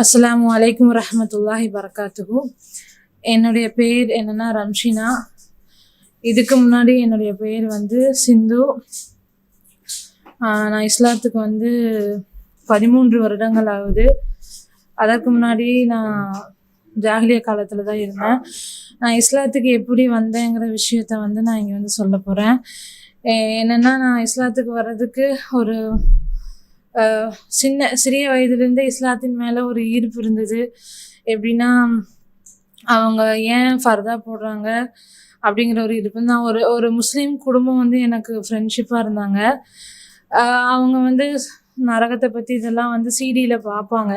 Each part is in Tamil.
அஸ்ஸலாமு வலைக்கம் வரஹ்மத்துல்லாஹி வரகாத்துகு என்னுடைய பேர் என்னன்னா ரம்ஷினா. இதுக்கு முன்னாடி என்னுடைய பேர் வந்து சிந்து. நான் இஸ்லாத்துக்கு வந்து பதிமூன்று வருடங்கள் ஆகுது. அதற்கு முன்னாடி நான் ஜாகிலிய காலத்தில் தான் இருந்தேன். நான் இஸ்லாத்துக்கு எப்படி வந்தேங்கிற விஷயத்த வந்து நான் இங்கே வந்து சொல்ல போகிறேன் என்னென்னா நான் இஸ்லாத்துக்கு வர்றதுக்கு ஒரு சின்ன சிறிய வயதுலேருந்தே இஸ்லாத்தின் மேலே ஒரு ஈர்ப்பு இருந்தது. எப்படின்னா அவங்க ஏன் ஃபர்தா போடுறாங்க அப்படிங்கிற ஒரு ஈர்ப்பு. நான் ஒரு ஒரு முஸ்லீம் குடும்பம் வந்து எனக்கு ஃப்ரெண்ட்ஷிப்பாக இருந்தாங்க. அவங்க வந்து நரகத்தை பற்றி இதெல்லாம் வந்து சிடியில் பார்ப்பாங்க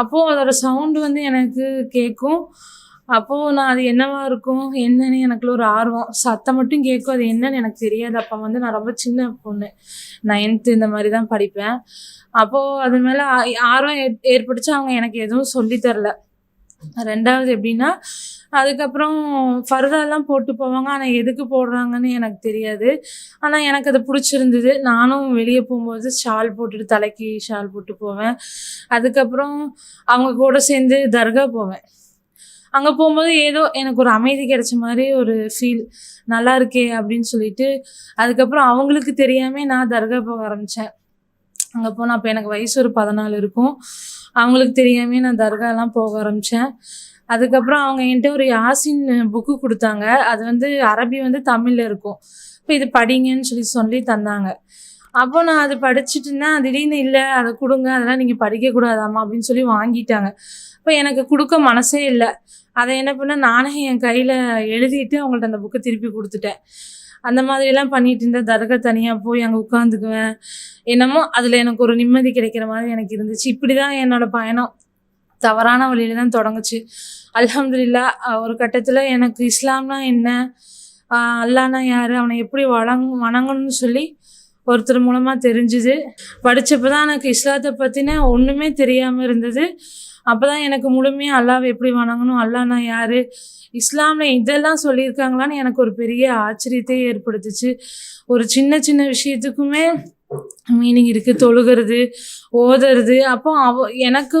அப்போது அதோட சவுண்டு வந்து எனக்கு கேட்கும். அப்போது நான் அது என்னவா இருக்கும்? என்னன்னு எனக்குள்ள ஒரு ஆர்வம். சத்தம் மட்டும் கேட்கும். அது என்னன்னு எனக்கு தெரியாது. அப்போ வந்து நான் ரொம்ப சின்ன பொண்ணு. நைன்த்து இந்த மாதிரி தான் படிப்பேன். அப்போது அது மேலே ஆர்வம் ஏற் ஏற்பட்டுச்சு. அவங்க எனக்கு எதுவும் சொல்லித்தரல ரெண்டாவது எப்படின்னா அதுக்கப்புறம் ஃபர்தாலாம் போட்டு போவாங்க. ஆனால் எதுக்கு போடுறாங்கன்னு எனக்கு தெரியாது. ஆனால் எனக்கு அது பிடிச்சிருந்தது. நானும் வெளியே போகும்போது ஷால் போட்டுட்டு தலைக்கு ஷால் போட்டு போவேன். அதுக்கப்புறம் அவங்க கூட சேர்ந்து தர்கா போவேன். அங்கே போகும்போது ஏதோ எனக்கு ஒரு அமைதி கிடைச்ச மாதிரி ஒரு ஃபீல் நல்லா இருக்கே அப்படின்னு சொல்லிட்டு அதுக்கப்புறம் அவங்களுக்கு தெரியாமல் நான் தர்கா போக ஆரம்பித்தேன் அங்கே போனால் அப்போ எனக்கு வயசு ஒரு பதினாலு இருக்கும். அவங்களுக்கு தெரியாமல் நான் தர்காலாம் போக ஆரம்பித்தேன் அதுக்கப்புறம் அவங்க என்கிட்ட ஒரு யாசின் புக்கு கொடுத்தாங்க. அது வந்து அரபி வந்து தமிழில் இருக்கும். இப்போ இது படிங்கன்னு சொல்லி சொல்லி தந்தாங்க. அப்போ நான் அது படிச்சுட்டு இருந்தேன். திடீர்னு இல்லை அதை கொடுங்க அதெல்லாம் நீங்கள் படிக்கக்கூடாதாம்மா அப்படின்னு சொல்லி வாங்கிட்டாங்க. இப்போ எனக்கு கொடுக்க மனசே இல்லை. அதை என்ன பண்ண நானே என் கையில் எழுதிட்டு அவங்கள்ட்ட அந்த புக்கை திருப்பி கொடுத்துட்டேன். அந்த மாதிரிலாம் பண்ணிட்டு இருந்த தர்கா தனியாக போய் அங்கே உட்காந்துக்குவேன் என்னமோ அதில் எனக்கு ஒரு நிம்மதி கிடைக்கிற மாதிரி எனக்கு இருந்துச்சு. இப்படி தான் என்னோடய பயணம். தவறான வழியில தான் தொடங்குச்சு. அலமதுல்லா ஒரு கட்டத்தில் எனக்கு இஸ்லாம்னா என்ன? அல்லானா அல்லாஹ்னா யார்? அவனை எப்படி வணங் வணங்கணும்னு சொல்லி ஒருத்தர் மூலமாக தெரிஞ்சுது. படித்தப்போ தான் எனக்கு இஸ்லாத்தை பற்றின ஒன்றுமே தெரியாமல் இருந்தது. அப்போ தான் எனக்கு முழுமையாக அல்லாவை எப்படி வணங்கணும்? அல்லாஹ்னா யார்? இஸ்லாமில் இதெல்லாம் சொல்லியிருக்காங்களான்னு எனக்கு ஒரு பெரிய ஆச்சரியத்தை ஏற்படுத்துச்சு. ஒரு சின்ன சின்ன விஷயத்துக்குமே மீனிங் இருக்குது தொழுகிறது ஓதுறது. அப்போ அவ எனக்கு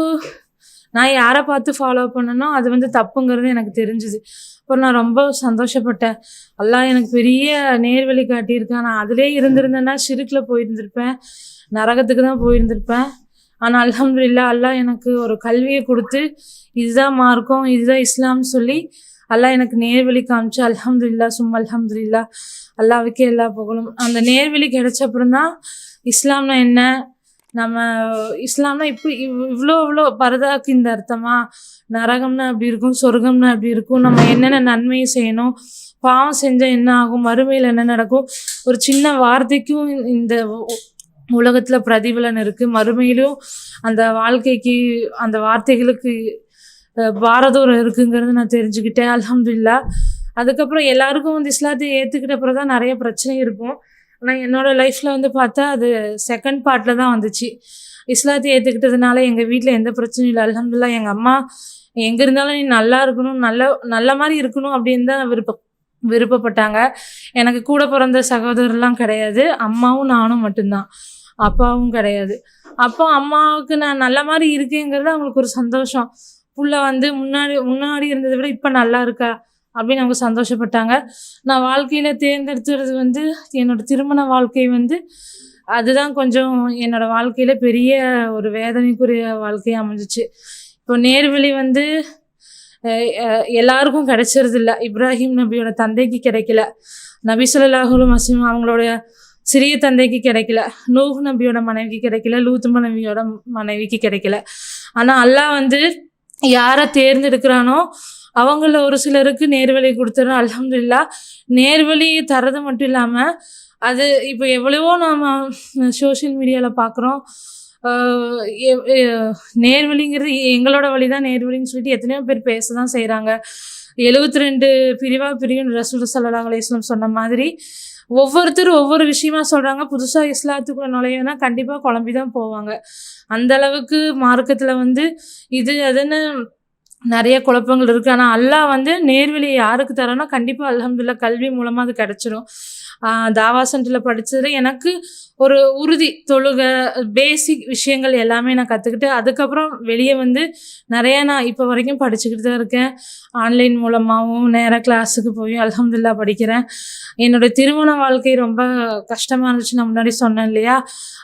நான் யாரை பார்த்து ஃபாலோ பண்ணனோ அது வந்து தப்புங்கிறது எனக்கு தெரிஞ்சுது. அப்புறம் நான் ரொம்ப சந்தோஷப்பட்டேன். அல்லாஹ் எனக்கு பெரிய நேர்வழி காட்டியிருக்கேன். நான் அதிலே இருந்திருந்தேன்னா சிறுக்கில் போயிருந்திருப்பேன். நரகத்துக்கு தான் போயிருந்திருப்பேன். ஆனால் அல்ஹம்துலில்லா அல்லாஹ் எனக்கு ஒரு கல்வியை கொடுத்து இதுதான் மார்க்கம் இதுதான் இஸ்லாம்னு சொல்லி அல்லாஹ் எனக்கு நேர்வழி காமிச்சு அல்ஹம்துலில்லா சும்மா அல்ஹம்துலில்லா அல்லாவுக்கே எல்லா புகழும். அந்த நேர்வழி கிடைச்ச அப்புறம் தான் இஸ்லாம்னா என்ன? நம்ம இஸ்லாம்னா இப்படி இவ் இவ்வளோ இவ்வளோ பரதாக்கு இந்த அர்த்தமா? நரகம்னா அப்படி இருக்கும் சொர்க்கம்னா அப்படி இருக்கும். நம்ம என்னென்ன நன்மையை செய்யணும்? பாவம் செஞ்சால் என்ன ஆகும்? மறுமையில் என்ன நடக்கும்? ஒரு சின்ன வார்த்தைக்கும் இந்த உலகத்தில் பிரதிபலன் இருக்குது மறுமையிலும் அந்த வாழ்க்கைக்கு அந்த வார்த்தைகளுக்கு பாரதூரம் இருக்குங்கிறது நான் தெரிஞ்சுக்கிட்டேன். அலமதுல்லா அதுக்கப்புறம் எல்லாருக்கும் வந்து இஸ்லாத்தை ஏற்றுக்கிட்ட அப்புறம் தான் நிறைய பிரச்சனை இருக்கும். ஆனால் என்னோட லைஃப்பில் வந்து பார்த்தா அது செகண்ட் பார்ட்டில் தான் வந்துச்சு. இஸ்லாத்தை ஏற்றுக்கிட்டதுனால எங்கள் வீட்டில் எந்த பிரச்சனையும் இல்லை. அலமதுல்லா எங்கள் அம்மா எங்கே இருந்தாலும் நீ நல்லா இருக்கணும் நல்ல நல்ல மாதிரி இருக்கணும் அப்படின்னு தான் விருப்ப விருப்பப்பட்டாங்க. எனக்கு கூட பிறந்த சகோதரர்லாம் கிடையாது. அம்மாவும் நானும் மட்டும்தான். அப்பாவும் கிடையாது. அப்போ அம்மாவுக்கு நான் நல்ல மாதிரி இருக்கேங்கிறது அவங்களுக்கு ஒரு சந்தோஷம். புள்ள வந்து முன்னாடி முன்னாடி இருந்ததை விட இப்போ நல்லா இருக்கா? அப்படின்னு அவங்க சந்தோஷப்பட்டாங்க. நான் வாழ்க்கையில் தேர்ந்தெடுத்துறது வந்து என்னோட திருமண வாழ்க்கை வந்து அதுதான் கொஞ்சம் என்னோட வாழ்க்கையில் பெரிய ஒரு வேதனைக்குரிய வாழ்க்கையாக அமைஞ்சிச்சு. இப்போ நேர்வழி வந்து எல்லாருக்கும் கிடைச்சிருது இல்ல. இப்ராஹிம் நபியோட தந்தைக்கு கிடைக்கல. நபி சொல்லாஹூலும் மசீம் அவங்களோட சிறிய தந்தைக்கு கிடைக்கல நூஹ் நபியோட மனைவிக்கு கிடைக்கல லூத்து மனைவியோட மனைவிக்கு கிடைக்கல. ஆனால் அல்லாஹ் வந்து யாரை தேர்ந்தெடுக்கிறானோ அவங்கள ஒரு சிலருக்கு நேர்வழி கொடுத்துரும் அலமதுல்லா நேர்வழி தரது மட்டும் இல்லாமல் அது இப்போ எவ்வளவோ நாம் சோஷியல் மீடியாவில் பார்க்குறோம் நேர்வழிங்கிறது எங்களோட வழி தான் நேர்வழின்னு சொல்லிட்டு எத்தனையோ பேர் பேச தான் செய்கிறாங்க எழுபத்தி ரெண்டு பிரிவாக பிரியும் ரசூல் சல்லாஹ் அலையம் சொன்ன மாதிரி ஒவ்வொருத்தரும் ஒவ்வொரு விஷயமா சொல்கிறாங்க புதுசாக இஸ்லாத்துக்குள்ள நுழையனா கண்டிப்பாக குழம்பி தான் போவாங்க. அந்த அளவுக்கு மார்க்கத்தில் வந்து இது அதுன்னு நிறைய குழப்பங்கள் இருக்குது ஆனால் அல்லாஹ் வந்து நேர்வழி யாருக்கு தரோன்னா கண்டிப்பாக அலமதுல்லா கல்வி மூலமாக அது கிடச்சிரும். தாவா சென்டரில் படிச்சதுல எனக்கு ஒரு உறுதி தொழுகை பேசிக் விஷயங்கள் எல்லாமே நான் கற்றுக்கிட்டு அதுக்கப்புறம் வெளியே வந்து நிறைய நான் இப்போ வரைக்கும் படிச்சுக்கிட்டு தான் இருக்கேன். ஆன்லைன் மூலமாகவும் நேராக கிளாஸுக்கு போய் அலமதுல்லா படிக்கிறேன். என்னோடய திருமண வாழ்க்கை ரொம்ப கஷ்டமாக இருந்துச்சு நான் முன்னாடி சொன்னேன் இல்லையா?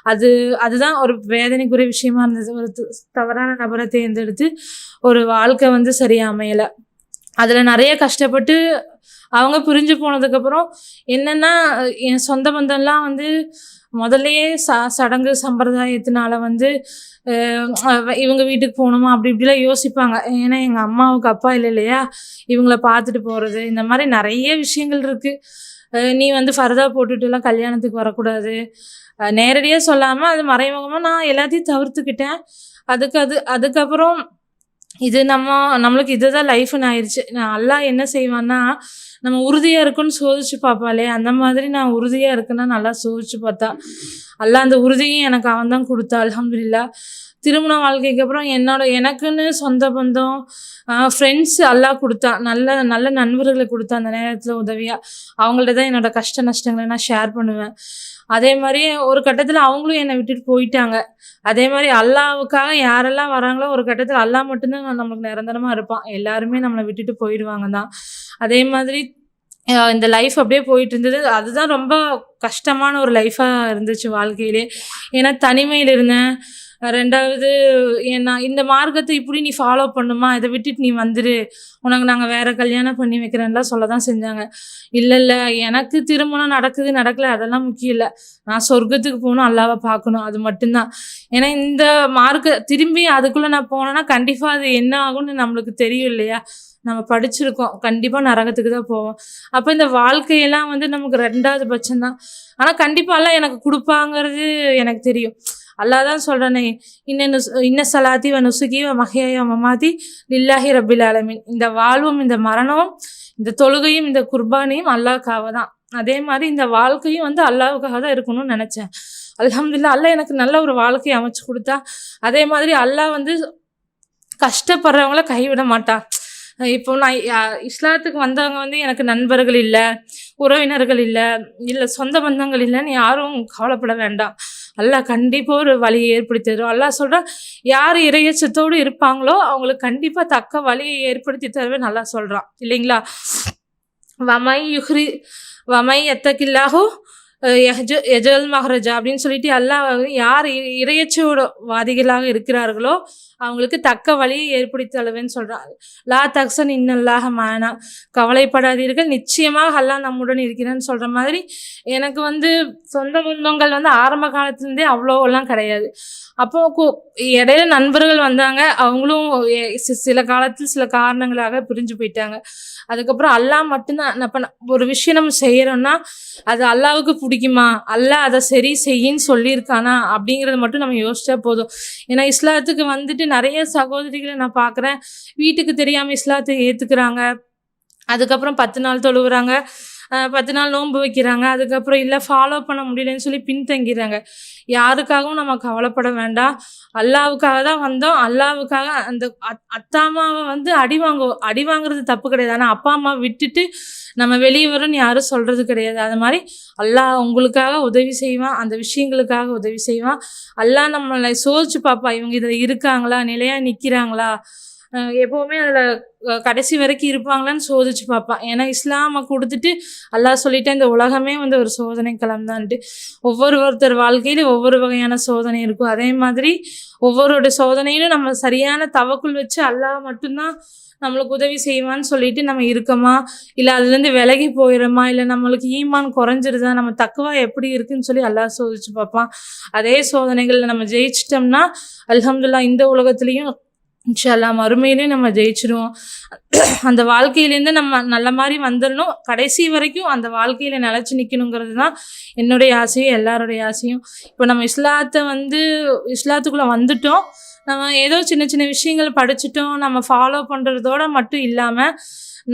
அது அதுதான் ஒரு வேதனைக்குரிய விஷயமா இருந்தது. ஒரு தவறான நபரை தேர்ந்தெடுத்து ஒரு வாழ்க்கை வந்து சரியா அமையலை. அதில் நிறைய கஷ்டப்பட்டு அவங்க பிரிஞ்சு போனதுக்கப்புறம் என்னென்னா என் சொந்த பந்தம்லாம் வந்து முதல்லையே ச சடங்கு சம்பிரதாயத்தினால வந்து இவங்க வீட்டுக்கு போகணுமா? அப்படி இப்படிலாம் யோசிப்பாங்க. ஏன்னா எங்கள் அம்மாவுக்கு அப்பா இல்லை இல்லையா? இவங்கள பார்த்துட்டு போகிறது இந்த மாதிரி நிறைய விஷயங்கள் இருக்குது நீ வந்து ஃபர்தா போட்டுட்டுலாம் கல்யாணத்துக்கு வரக்கூடாது. நேரடியாக சொல்லாமல் அது மறைமுகமாக நான் எல்லாத்தையும் தவிர்த்துக்கிட்டேன். அதுக்கு அது அதுக்கப்புறம் இது நம்ம நம்மளுக்கு இதுதான் லைஃப்னு ஆயிடுச்சு நான் எல்லாம் என்ன செய்வான்னா நம்ம உறுதியாக இருக்குன்னு சோதிச்சு பார்ப்பாளே அந்த மாதிரி நான் உறுதியாக இருக்குன்னா நல்லா சோதிச்சு பார்த்தா அல்ல அந்த உறுதியும் எனக்கு அவன் தான் கொடுத்தா அலமதுல்லா திருமண வாழ்க்கைக்கு அப்புறம் என்னோட எனக்குன்னு சொந்த பந்தம் ஃப்ரெண்ட்ஸ் எல்லாம் கொடுத்தா நல்ல நல்ல நண்பர்களை கொடுத்தா அந்த நேரத்தில் உதவியாக அவங்கள்ட்ட தான் என்னோட கஷ்ட நஷ்டங்களை நான் ஷேர் பண்ணுவேன். அதே மாதிரி ஒரு கட்டத்தில் அவங்களும் என்னை விட்டுட்டு போயிட்டாங்க. அதே மாதிரி அல்லாவுக்காக யாரெல்லாம் வராங்களோ ஒரு கட்டத்தில் அல்லாஹ் மட்டும்தான் நம்மளுக்கு நிரந்தரமாக இருப்பான். எல்லாருமே நம்மளை விட்டுட்டு போயிடுவாங்க தான். அதே மாதிரி இந்த லைஃப் அப்படியே போயிட்டு இருந்தது. அதுதான் ரொம்ப கஷ்டமான ஒரு லைஃபாக இருந்துச்சு வாழ்க்கையிலே. ஏன்னா தனிமையில் இருந்தேன். ரெண்டாவது ஏன்னா இந்த மார்க்கத்தை இப்படி நீ ஃபாலோ பண்ணுமா? இதை விட்டுட்டு நீ வந்துரு. உனக்கு நாங்கள் வேற கல்யாணம் பண்ணி வைக்கிறேன்லாம் சொல்ல தான் செஞ்சாங்க. இல்லை இல்லை எனக்கு திருமணம் நடக்குது நடக்கல அதெல்லாம் முக்கியம் இல்லை. நான் சொர்க்கத்துக்கு போகணும் அல்லாவை பார்க்கணும் அது மட்டும்தான். ஏன்னா இந்த மார்க்க திரும்பி அதுக்குள்ளே நான் போனேன்னா கண்டிப்பாக அது என்ன ஆகும்னு நம்மளுக்கு தெரியும் இல்லையா? நம்ம படிச்சிருக்கோம் கண்டிப்பாக நரகத்துக்கு தான் போவோம். அப்போ இந்த வாழ்க்கையெல்லாம் வந்து நமக்கு ரெண்டாவது பட்சம்தான். ஆனால் கண்டிப்பாக எல்லாம் எனக்கு கொடுப்பாங்கிறது எனக்கு தெரியும். அல்லாஹ் தான் சொல்கிறேனே இன்ன இன்ன சலாத்தி வ நுசுகி வ மஹியா மமாதி லில்லாஹி ரபில் அலமின் இந்த வாழ்வும் இந்த மரணமும் இந்த தொழுகையும் இந்த குர்பானியும் அல்லாஹ்க்காக தான். அதே மாதிரி இந்த வாழ்க்கையும் வந்து அல்லாவுக்காக தான் இருக்கணும்னு நினச்சேன். அலமதுல்லா அல்லாஹ் எனக்கு நல்ல ஒரு வாழ்க்கையை அமைச்சு கொடுத்தா அதே மாதிரி அல்லாஹ் வந்து கஷ்டப்படுறவங்கள கைவிட மாட்டான் இப்போ நான் இஸ்லாத்துக்கு வந்தவங்க வந்து எனக்கு நண்பர்கள் இல்லை உறவினர்கள் இல்லை இல்லை சொந்த பந்தங்கள் இல்லைன்னு யாரும் கவலைப்பட வேண்டாம். அல்லாஹ் கண்டிப்பாக ஒரு வழியை ஏற்படுத்தி தரும் அல்லாஹ் சொல்கிறான் யார் இறையச்சத்தோடு இருப்பாங்களோ அவங்களுக்கு கண்டிப்பாக தக்க வழியை ஏற்படுத்தி தருவேன் நல்லா சொல்கிறான் இல்லைங்களா? வமை யுஹ்ரி வமை எத்தக்கில்லாஹோ எஹஜ எஜல் மஹரஜா அப்படின்னு சொல்லிட்டு அல்லாஹ் யார் இ- இறையச்சோட வாதிகளாக இருக்கிறார்களோ அவங்களுக்கு தக்க வழியை ஏற்படுத்தி சொல்கிறார் லா தக்சன் இன்னல்லாக மானா. கவலைப்படாதீர்கள். நிச்சயமாக அல்லாஹ் நம்முடன் இருக்கிறேன்னு சொல்கிற மாதிரி எனக்கு வந்து சொந்த பந்தங்கள் வந்து ஆரம்ப காலத்துலேருந்தே அவ்வளோலாம் கிடையாது. அப்போ கு- இடையில நண்பர்கள் வந்தாங்க. அவங்களும் சி- சில காலத்தில் சில காரணங்களாக பிரிஞ்சு போயிட்டாங்க. அதுக்கப்புறம் அல்லாஹ் மட்டும்தான். நான் இப்போ ஒரு விஷயம் நம்ம செய்கிறோன்னா அது அல்லாவுக்கு பிடிக்குமா? அல்லாஹ் அதை சரி செய்யின்னு சொல்லியிருக்கானா? அப்படிங்கிறத மட்டும் நம்ம யோசிச்சா போதும். ஏன்னா இஸ்லாத்துக்கு வந்துட்டு நிறைய சகோதரிகளை நான் பார்க்குறேன் வீட்டுக்கு தெரியாமல் இஸ்லாத்தை ஏற்றுக்கிறாங்க அதுக்கப்புறம் பத்து நாள் தொழுவுறாங்க. பத்து நாள் நோன்பு வைக்கிறாங்க. அதுக்கப்புறம் இல்லை ஃபாலோ பண்ண முடியலன்னு சொல்லி பின்தங்கிறாங்க யாருக்காகவும் நம்ம கவலைப்பட வேண்டாம். அல்லாவுக்காக தான் வந்தோம். அல்லாவுக்காக அந்த அத்தா அத்தாமாவை வந்து அடி வாங்க அடி வாங்குறது தப்பு கிடையாது. ஆனால் அப்பா அம்மா விட்டுட்டு நம்ம வெளியே வரோன்னு யாரும் சொல்கிறது கிடையாது. அது மாதிரி அல்லாஹ் உங்களுக்காக உதவி செய்வான். அந்த விஷயங்களுக்காக உதவி செய்வான். அல்லாஹ் நம்மளை சோதிச்சு பார்ப்பா இவங்க இதில் இருக்காங்களா? நிலையாக நிற்கிறாங்களா எப்போவுமே அதில் கடைசி வரைக்கும் இருப்பாங்களான்னு சோதிச்சு பார்ப்பான். ஏன்னா இஸ்லாமை கொடுத்துட்டு அல்லாஹ் சொல்லிட்டேன் இந்த உலகமே வந்து ஒரு சோதனை களம்தான்ட்டு ஒவ்வொரு ஒருத்தர் வாழ்க்கையிலும் ஒவ்வொரு வகையான சோதனை இருக்கும். அதே மாதிரி ஒவ்வொருடைய சோதனையிலும் நம்ம சரியான தவக்குள் வச்சு அல்லாஹ் மட்டும்தான் நம்மளுக்கு உதவி செய்வான்னு சொல்லிட்டு நம்ம இருக்கோமா? இல்லை அதுலேருந்து விலகி போயிடுமா இல்லை நம்மளுக்கு ஈமான் குறைஞ்சிருதா? நம்ம தக்குவா எப்படி இருக்குன்னு சொல்லி அல்லாஹ் சோதிச்சு பார்ப்பான். அதே சோதனைகளில் நம்ம ஜெயிச்சிட்டோம்னா அலமதுல்லா இந்த உலகத்துலேயும் இன்ஷால்லா மறுமையிலையும் நம்ம ஜெயிச்சிருவோம். அந்த வாழ்க்கையிலேருந்து நம்ம நல்ல மாதிரி வந்துடணும் கடைசி வரைக்கும் அந்த வாழ்க்கையில் நிலச்சி நிற்கணுங்கிறது தான் என்னுடைய ஆசையும் எல்லாருடைய ஆசையும். இப்போ நம்ம இஸ்லாத்தை வந்து இஸ்லாத்துக்குள்ளே வந்துட்டோம். நம்ம ஏதோ சின்ன சின்ன விஷயங்கள் படிச்சிட்டோம். நம்ம ஃபாலோ பண்ணுறதோட மட்டும் இல்லாமல்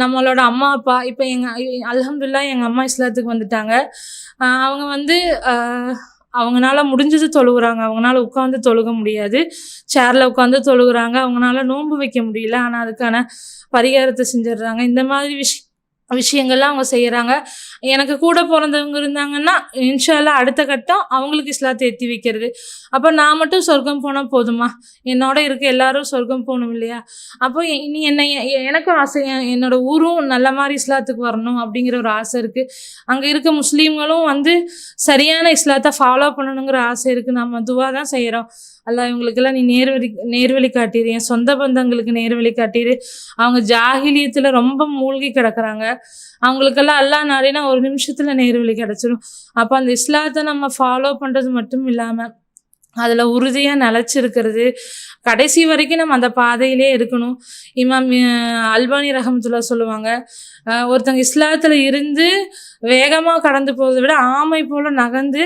நம்மளோட அம்மா அப்பா இப்போ எங்கள் அலமதுல்லா எங்கள் அம்மா இஸ்லாத்துக்கு வந்துட்டாங்க. அவங்க வந்து அவங்களால முடிஞ்சது தொழுகுறாங்க. அவங்களால உட்காந்து தொழுக முடியாது. சேரில் உட்காந்து தொழுகுறாங்க. அவங்களால நோன்பு வைக்க முடியல. ஆனால் அதுக்கான பரிகாரத்தை செஞ்சிடுறாங்க. இந்த மாதிரி விஷ் விஷயங்கள்லாம் அவங்க செய்கிறாங்க எனக்கு கூட பிறந்தவங்க இருந்தாங்கன்னா இன்ஷால்லாம் அடுத்த கட்டம் அவங்களுக்கு இஸ்லாத்தை எத்தி வைக்கிறது. அப்போ நான் மட்டும் சொர்க்கம் போனால் போதுமா? என்னோட இருக்க எல்லாரும் சொர்க்கம் போகணும் இல்லையா? அப்போ இனி என்னை எனக்கும் ஆசை என்னோட ஊரும் நல்ல மாதிரி இஸ்லாத்துக்கு வரணும் அப்படிங்கிற ஒரு ஆசை இருக்குது அங்கே இருக்க முஸ்லீம்களும் வந்து சரியான இஸ்லாத்தை ஃபாலோ பண்ணணுங்கிற ஆசை இருக்குது நம்ம துவா தான் செய்கிறோம் அல்ல இவங்களுக்கெல்லாம் நீ நேர்வழி நேர்வழி காட்டிடு என் சொந்த பந்தங்களுக்கு நேர்வழி காட்டிடு அவங்க ஜாகிலியத்தில் ரொம்ப மூழ்கி கிடக்குறாங்க. அவங்களுக்கெல்லாம் அல்லாஹ் நாடினா ஒரு நிமிஷத்தில் நேர்வழி கிடச்சிரும். அப்போ அந்த இஸ்லாத்தை நம்ம ஃபாலோ பண்ணுறது மட்டும் இல்லாமல் அதில் உறுதியாக நிலச்சிருக்கிறது. கடைசி வரைக்கும் நம்ம அந்த பாதையிலே இருக்கணும். இமாம் அல்பானி ரஹமத்துல்லா சொல்லுவாங்க ஒருத்தங்க இஸ்லாத்தில் இருந்து வேகமாக கடந்து போவதை விட ஆமை போல் நகர்ந்து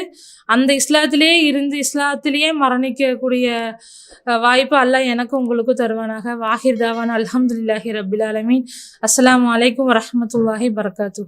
அந்த இஸ்லாத்திலே இருந்து இஸ்லாத்திலேயே மரணிக்கக்கூடிய வாய்ப்பு அல்லாஹ் எனக்கும் உங்களுக்கும் தருவானாக. வாஹிர் தாவான் அலமதுல்லாஹி ரபில் அலமீன் அஸ்லாம் அலைக்கும் வரமத்துல்லாஹி பரகாத்து